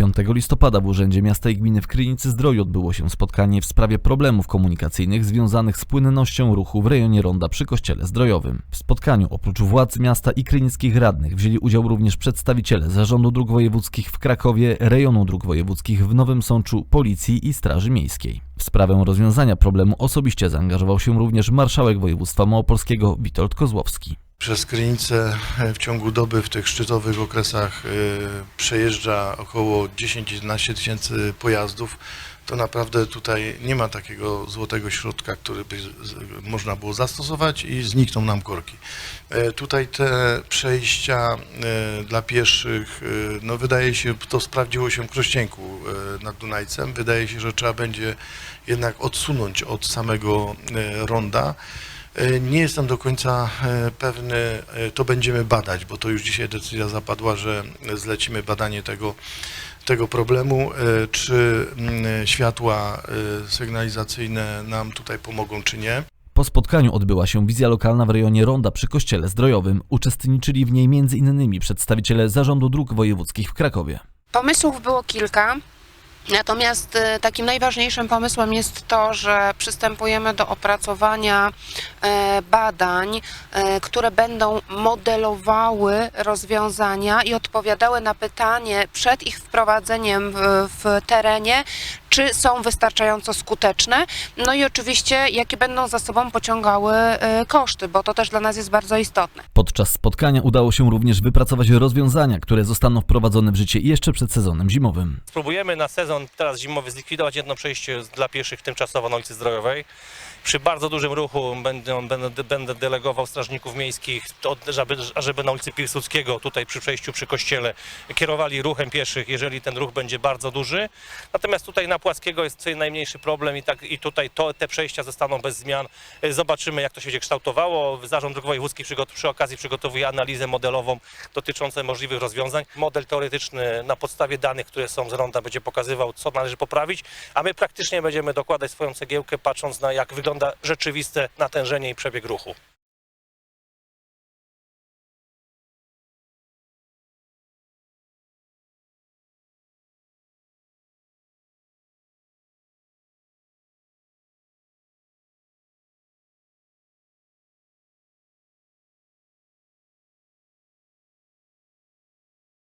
5 listopada w Urzędzie Miasta i Gminy w Krynicy Zdroju odbyło się spotkanie w sprawie problemów komunikacyjnych związanych z płynnością ruchu w rejonie Ronda przy Kościele Zdrojowym. W spotkaniu oprócz władz miasta i krynickich radnych wzięli udział również przedstawiciele Zarządu Dróg Wojewódzkich w Krakowie, Rejonu Dróg Wojewódzkich w Nowym Sączu, Policji i Straży Miejskiej. W sprawę rozwiązania problemu osobiście zaangażował się również marszałek województwa małopolskiego Witold Kozłowski. Przez Krynicę e, w ciągu doby w tych szczytowych okresach e, przejeżdża około 10-11 tysięcy pojazdów. To naprawdę tutaj nie ma takiego złotego środka, który by można było zastosować i znikną nam korki. E, Tutaj te przejścia dla pieszych, no wydaje się, to sprawdziło się w Krościenku nad Dunajcem. Wydaje się, że trzeba będzie jednak odsunąć od samego ronda. E, Nie jestem do końca e, pewny, e, to będziemy badać, bo to już dzisiaj decyzja zapadła, że zlecimy badanie tego, tego problemu, czy mm, światła sygnalizacyjne nam tutaj pomogą, czy nie. Po spotkaniu odbyła się wizja lokalna w rejonie Ronda przy Kościele Zdrojowym. Uczestniczyli w niej m.in. przedstawiciele Zarządu Dróg Wojewódzkich w Krakowie. Pomysłów było kilka. Natomiast e, takim najważniejszym pomysłem jest to, że przystępujemy do opracowania e, badań, e, które będą modelowały rozwiązania i odpowiadały na pytanie przed ich wprowadzeniem w, w terenie, czy są wystarczająco skuteczne. No i oczywiście, jakie będą za sobą pociągały e, koszty, bo to też dla nas jest bardzo istotne. Podczas spotkania udało się również wypracować rozwiązania, które zostaną wprowadzone w życie jeszcze przed sezonem zimowym. Spróbujemy na sezon teraz zimowy zlikwidować jedno przejście dla pieszych tymczasowo na ulicy Zdrojowej. Przy bardzo dużym ruchu będę, będę, będę delegował strażników miejskich, żeby, żeby na ulicy Piłsudskiego, tutaj przy przejściu przy kościele, kierowali ruchem pieszych, jeżeli ten ruch będzie bardzo duży. Natomiast tutaj na Płaskiego jest najmniejszy problem i, tak, i tutaj to, te przejścia zostaną bez zmian. Zobaczymy, jak to się będzie kształtowało. Zarząd Dróg Wojewódzkich przy okazji przygotowuje analizę modelową dotyczącą możliwych rozwiązań. Model teoretyczny na podstawie danych, które są z ronda, będzie pokazywał, co należy poprawić, a my praktycznie będziemy dokładać swoją cegiełkę, patrząc na jak wygląda rzeczywiste natężenie i przebieg ruchu.